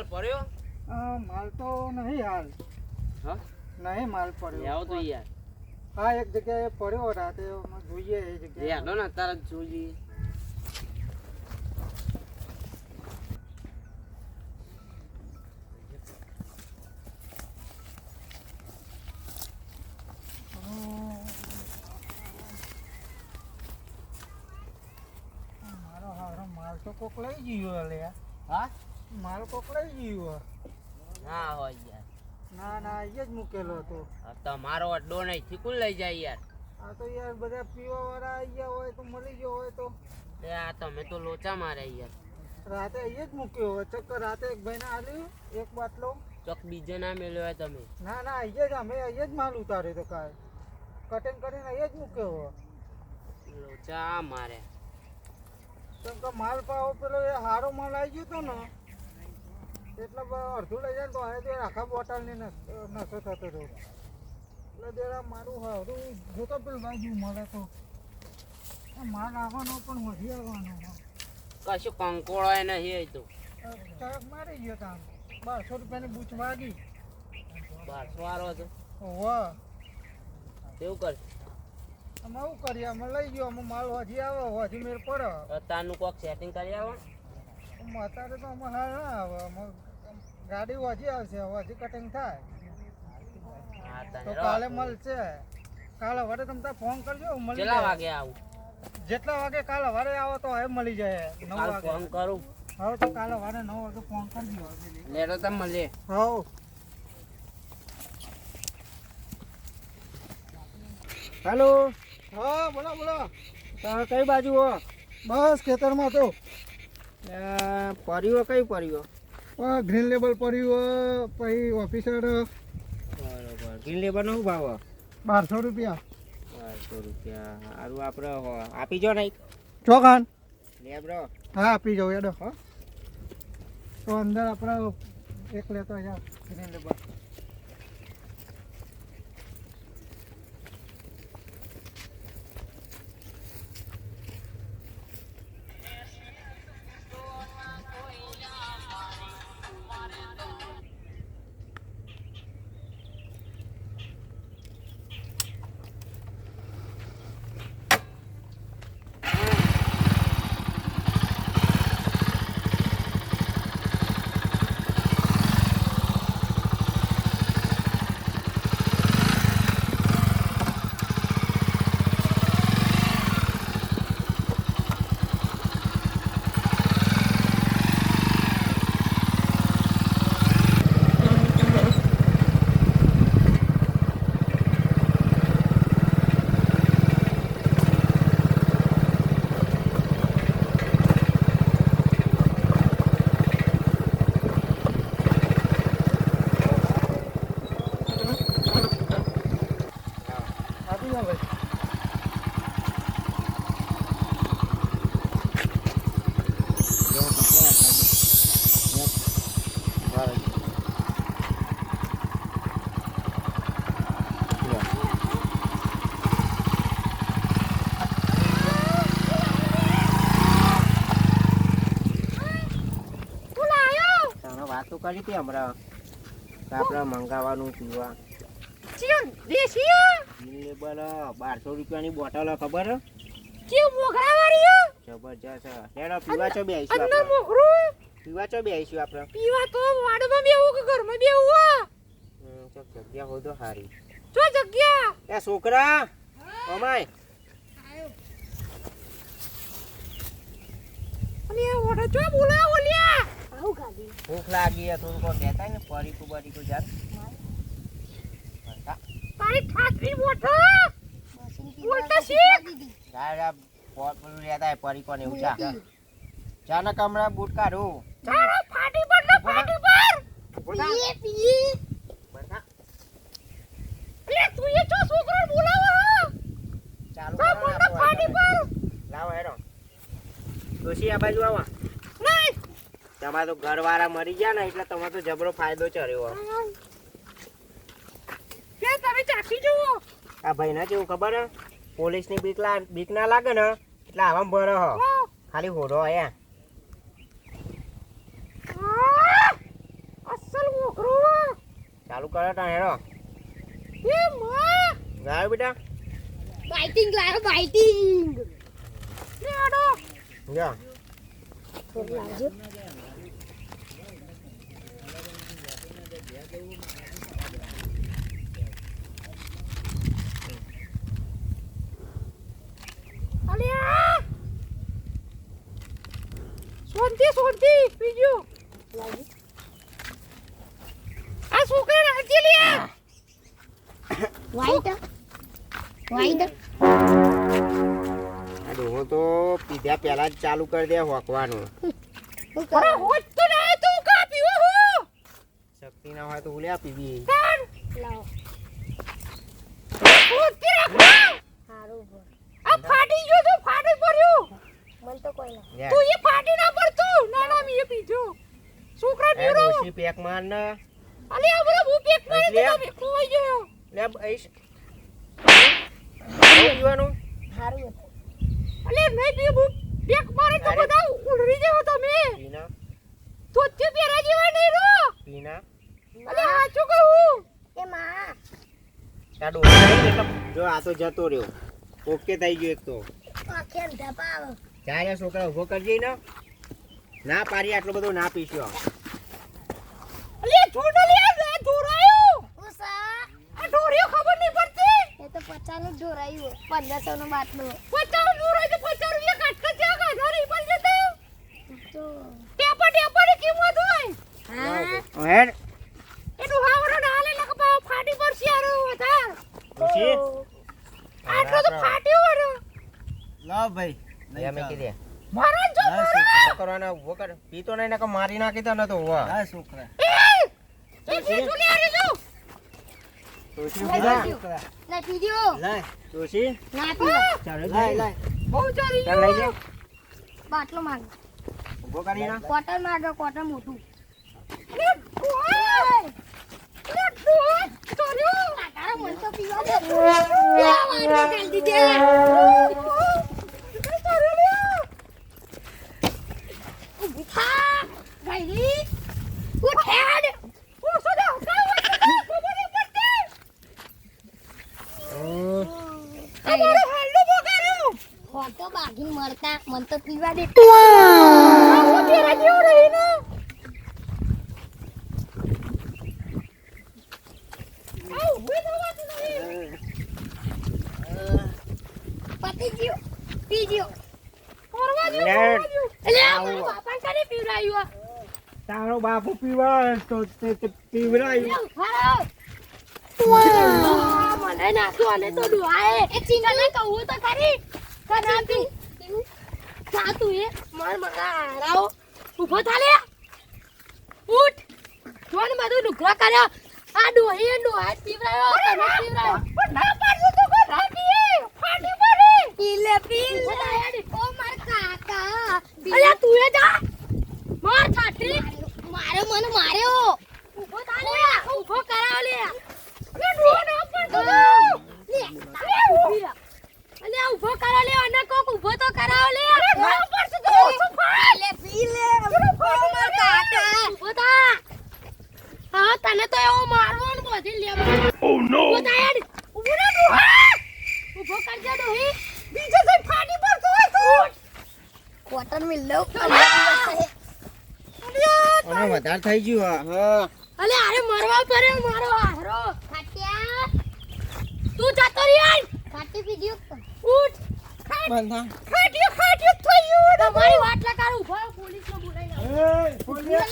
માલ પડ્યો? માલ તો નહીં હાલ. હા? નહીં માલ લેવો તો યાર. હા એક જગ્યાએ પડ્યો રાતે. જોઈએ એ જગ્યાએ. હાલો ને અત્યારે જોઈએ. મારો હારો માલ તો કોક લઈ ગયો લે હા? માલ પકડાઈ ગયો ના હોય યાર. ના ના અહીંયા જ મૂકેલો હતો. તમારો અડ્ડો નહીં ચીકું લઈ જાય યાર. આ તો યાર બધા પીવા વાળા આવી ગયા હોય તો મળી ગયો હોય તો. એ આ તમે તો લોચા મારે યાર. રાતે અહીંયા જ મૂક્યો હોય ચક્કર રાતે એક ભાઈને આલ્યું એક બાટલો. ચક બીજે ના મેળ્યો હોય તમે. ના ના અહીંયા જ અમે અહીંયા જ માલ ઉતાર્યો તો કાલ. કટિંગ કરીને અહીંયા જ મૂક્યો હોય લોચા મારે કેમ કે માલ પાવો પેલો એ હારો માલ આવી ગયો તો ને એટલે બ- અડધું લઈ જાય તો હવે તો આખા બોટલની નશો થતો હતો એટલે જરા મારું હારું જોતો પેલું બાજુ મળે તો. માલ આવવાનો પણ વધી આવવાનો કશું કંકોળો નહીં તો. મારી ગયો કામ બારસો રૂપિયાની બૂચ વાગી. બારસો વાળો હતો. હોવા કેવું કરશે અમે શું કરીએ અમે લઈ ગયો અમે માલ હજી આવે હજી મેળ પડે. અત્યારનું કોક સેટિંગ કરી આવો. અત્યારે તો અમે હાલ ના આવે અમે ગાડી હજી આવશે હજી કટિંગ થાય. તો કાલે મળશે. કાલે વારે તમે તાર ફોન કરજો મળી કેટલા વાગે આવું? જેટલા વાગે કાલે વારે આવો તો હવે મળી જાય. નવ વાગે. ફોન કરું. હવે તો કાલે વારે નવ વાગે ફોન કરજો. લેતો તમે મળીએ. હવ. હેલો. હા બોલો બોલો. તમે કઈ બાજુ હો? બસ ખેતરમાં તો. પર્યો કઈ પર્યો? ગ્રીન લેબલ પડ્યું પછી ઓફિસર બરોબર. ગ્રીન લેબલનો શું ભાવ બારસો રૂપિયા. બારસો રૂપિયા. સારું આપણે આપી જો નહીં ચોખાન? લેબરો હા આપી જાઉં એડો હો. તો અંદર આપણે એક લેતો યાર ગ્રીન લેબલ આપી જાઓ ભાઈ કરી હતી હમણાં. કે આપણે મંગાવવાનું પીવા. દેશી બારસો રૂપિયાની બોટલ ખબર હે? જબરજસ્ત હેડો પીવા ચો બેસીશું આપણે. પીવા ચો બેસીશું આપણે. પીવા તો વાડમાં બેવું કે ઘરમાં બેવું હો? જગ્યા હોય તો જો જગ્યા? એ છોકરા અમાય. અને એ જો બોલાવો લ્યા આવું ગાડી ભૂખ લાગી હે થોડું કોઈ કહેતા ને પરીકું કો જાન. તારી ઠાકરી મોટો! બોલતા શીખ! જા પોટ પર રહેતા પરી કોને એવું ચા ચા કમરા બૂટ કાઢો. ચાલો ફાટી પર ને ફાટી પર! પીએ પીએ. બધા લે તું એ છો છોકરો બોલાવો ચાલુ ફાટી પર. લાવો હેડો. ડોશી આ બાજુ આવા. તમારે તો ઘરવાળા મરી ગયા ને એટલે તમારે તો જબરો ફાયદો ચડ્યો કે તમે ચાખી જુઓ. આ ભાઈને કેવું ખબર હે? પોલીસની બીક લા બીક ના લાગે ને એટલે આવા ભરો હ. ખાલી હોડો આયા આહ! સારું કરે તા હેરો એ માં. ગાયો બેટા. બાઇટિંગ લાયો બાઇટિંગ. લે આડો જા. લાવજો અલ્યા શાંતિ શાંતિ બીજું? આ છોકરા નાચી લ્યા. વાઈટ વાઈટ આ ડોહો તો પીધા પહેલા જ ચાલુ કરી દે હોકવાનું. અરે હોત તો ના તો કા પીવો હો? શક્તિ ના હોય તો ઉલ્યા પીવી. લાવ. હોતી રાખો. હારું ભર. આ ફાટી ગયો તો ફાટી પડ્યો. મન તો કોઈ ના. તું મી પીજો છોકરા બીરો પીવડાવો પેક માર ને. અલે આ બધા હું પેક મારી તો તમે ખોઈ ગયો. લે આઈશ. પીવાનું? હારું અલે નહીં પી હું પેક મારે તો બધા ઉલરી જાવ તમે. પીના. તો તે પેરા જેવા નહીં રો પીના. અલે સાચું કહું? એ માં. આ જો આ તો જતો રહ્યો. ઓકે થઈ ગયો એક તો. આખે ધપાવ. ચાલે છોકરા ઊભો કરજે ને. ના પારી આટલું બધું ના પીશ્યો અલે છોડો લે આ ઢોરાયો. ઉસા આ ઢોરિયો ખબર નહીં પડતી. એ તો પચાસનું જ ઢોરાયું પંદરસો નું બાટલું પચાસ ઢોરાય તો પચાસ રૂપિયા નહીં જતો. તો ટેપા કિંમત હોય. હા. હેડ. એનું હાવરો ના હાલે લખ ફાટી પર આરો વધાર. આટલો તો ફાટ્યો વરો લાવ ભાઈ લે મેં કીધે. મારા જો ના ઊભો કર. પીતો નહીં નકર મારી નાખી તો નતો ઊભો. હા છોકરા. એ! બીજું લે આરે જો ડોશી પીધા ના પીધ્યો લાય. ડોશી ના પીધો. ચાલો લાય લાય. બહુ ચાલી ચાલ લઈ લે બાટલો માંગ. ઊભો કરી ના. કોટન માંગો કોટન મોટું લે ડોય લે ડોય ચોર્યો! તારા મન તો પીવા દે. પીવા માંગો જલ્દી દે ચોર્યો લે ઊભી થા ગઈરી ઉઠ અમારો હાલ્લો બગાડ્યો ખોટો બાગીન મળતા મન તો પીવા દે આ પેરા જેવો રહી ને આવ ઊભી થવાતી નહીં પતી ગયો પી ગયો ફરવા જેવું. એટલે આ મારા બાપા કને પીવડાવ્યું આ? તારો બાપુ પીવા તો. આ મને નાખ્યું અને તો ડોહાએ. એ ચીંગાને કહું તો ખરી કે ના પી. જા તું એ માર મારા હારાઓ. ઊભો થા ઉઠ. જોને બધું નુકરો કર્યો. આ ડોહી ડોહા જ પીવડાવ્યો, તને જ પણ ના પાડ્યું તો કોઈ ના ફાટી પડે. પી લે, ઓ માર કાકા. અલ્યા તું એ જા. માર છાટી. મારે મને માર્યો. ઊભો તાલે ઊભો કરાવ લે. લે ડોહા ના પડતો તો. લે, લે. અલ્યા કરાવ લે અને કોક ઊભો તો કરાવ લે ના પડતો તો. લે પી લે માર કાકા ઊભો તા હા તને તો એવો મારવાનું બધી લે ઓ નો ઊભો તા યાર ઊભો રહે ડોહા. ઊભો કરજે ડોહી બીજે કોઈ ફાટી પડતો હોય તો. કોટન મિલ લો અલ્યા, અને વધારે થઈ ગયું હા. અલે અરે મરવા પડે મારો આહરો ખાટ્યા. તું જતો રે યાર ખાટી પીધ્યો ઉઠ. બંધા ખાટ્યું ખાટ્યું થયું. તમારી વાત લગાડ. ઊભો પોલીસ ને બોલાવી એ પોલીસ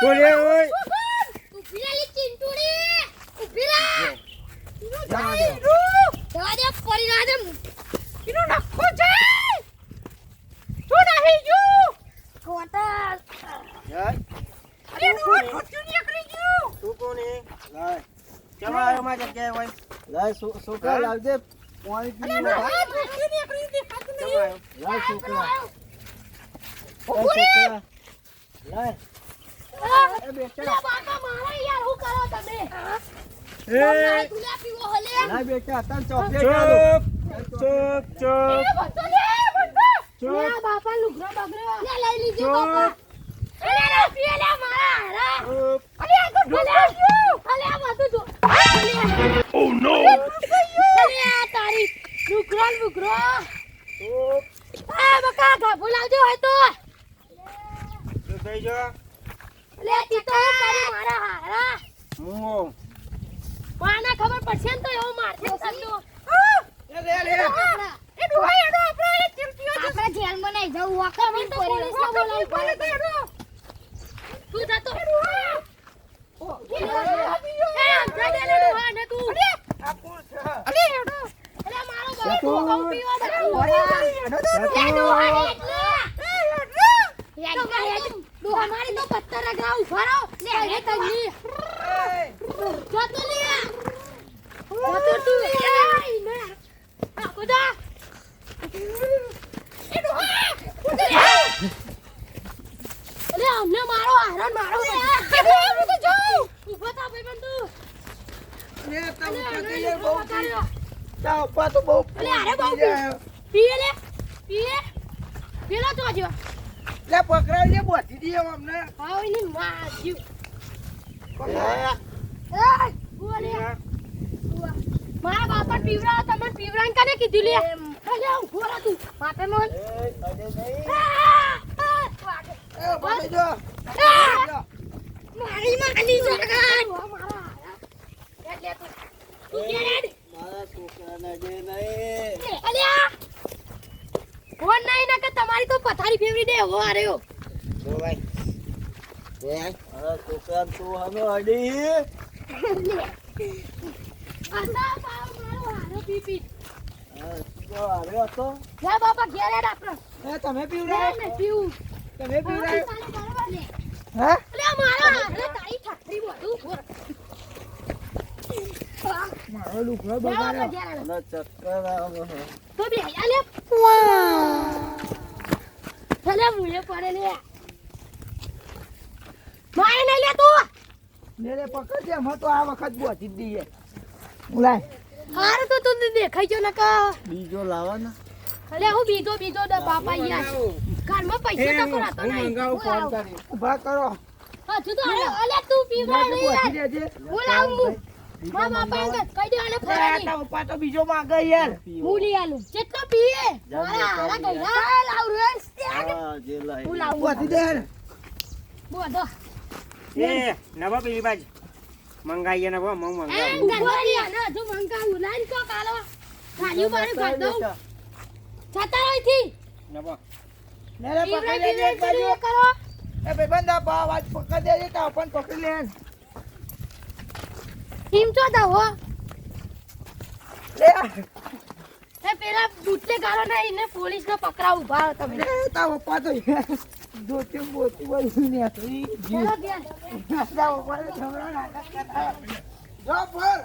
પોલીસ ઓય ઊભી રે લી ચિંટુડી ઊભી રે જવા દે. જવા દે પડી ના દે એનો નખો છે. શું નાહી ગયું? કોટન જય. અરે ડોહા ઠોઠિયું નીકળી ગયું. તું કોને લાય ચલો આવ્યો માં જગ્યાએ હોય લાય છો- છોકરા? લાવજે પાણી પી. આવ્યો લાય છોકરા. છોકરા લાય બાપા મારે યાર હું કરો તમે? એ. તુલા પીવો હલે. લાય બેટા તને ચોકલેટ. ચૂપ ચૂપ લે. લે બાપા લુગડો બગડ્યો. લઈ લીજો બાપા. અરે ના પીએ મારા હારા. ચૂપ. પોલીસને બોલાવવું બોલે તો પડે એનો. તું જતો એ સમજાઈ દે ને ડોહા ને તું આ કોણ છે અલે એનો. અરે મારો ભાઈ તું બહુ પીવા દે ડોહા એટલે ડોહા મારી તો પત્તર રગડા ઊભા રહો લે હે તની જતો લે જતો તું એ ને આ બધા એ ડોહા. અલે અમને મારો હારણ મારો એ ડોહા, હું તો જોઉં. ઊભો થા ભાઈ બંધુ લે તા બહુ અરે બહુ પીએ લે પીએ. પેલો તો જો. લે પકડાવજે બોધી દઈએ અમને. હાવની જીવ. પકડાવ. એ બોલે મારા બાપા પીવરા તમે પીવરાન કને કીધું લે? અલે ઊભો રહે તું. માપે મન એ ઊભો થઈ જા. મારી માની જોગન ફોન નહીં. ના કે તમારી તો પથારી ફેવરી દે હો આર્યો જો ભાઈ. મારા છોકરાને તું હામે અડી. આસા પાવ મારો હારો પીપી. તમે લે પીવું. તમે પીવડાવ. હે મારો હારો તારી મોઢું ઊભો મારો લુગડો બગાડ્યો મને ચક્કર આવે તો બે આલે ચલે મુએ પડે લે તું લે લે પકડજે અમે તો આ વખત બોધી જ દઈએ બોલાય તો તું દેખાઈ ગયો ને કા બીજો લાવો ને અલે હું બીજો બીજો દે બાપા યાર. ઘરમાં પૈસા તો કરાતો નહીં ફોન કરી હજુ તો અલે અલે તું પીવડા યાર બોલાવું. હું મા બાપા એમ કહી દે આને આ ઉપા તો બીજો માંગે યાર. મૂલી આલું. જેટલો પીએ મારા હારા ગઈડા લાવ રેસ હું લાવું. બોધી દે બોધો એ નવો પેલી બાજ. મંગાઈએ નવો મગ એ મંગાવું ગંગોરી આને હજુ મંગાવું. લાઈન કો કાલો. ખાલી મારે ભર દઉં. જતા રહી થી નવો લે લે પકડી લેજે એક બાજુ. એ ભાઈ બંધા બા વાત પકડી દેજે તો આપણ પકડી લે ટીમ તો દા હો? લે. એ પેલા બુટ્ટે ગાળો ના એને પોલીસ ને પકડાવ ઊભા તમે. લે તા પપ્પા તો જોતે બોતી બોલી ને જીવ. ચલો બેન તા પપ્પા તો છોકરા નાટક કરતા જો પર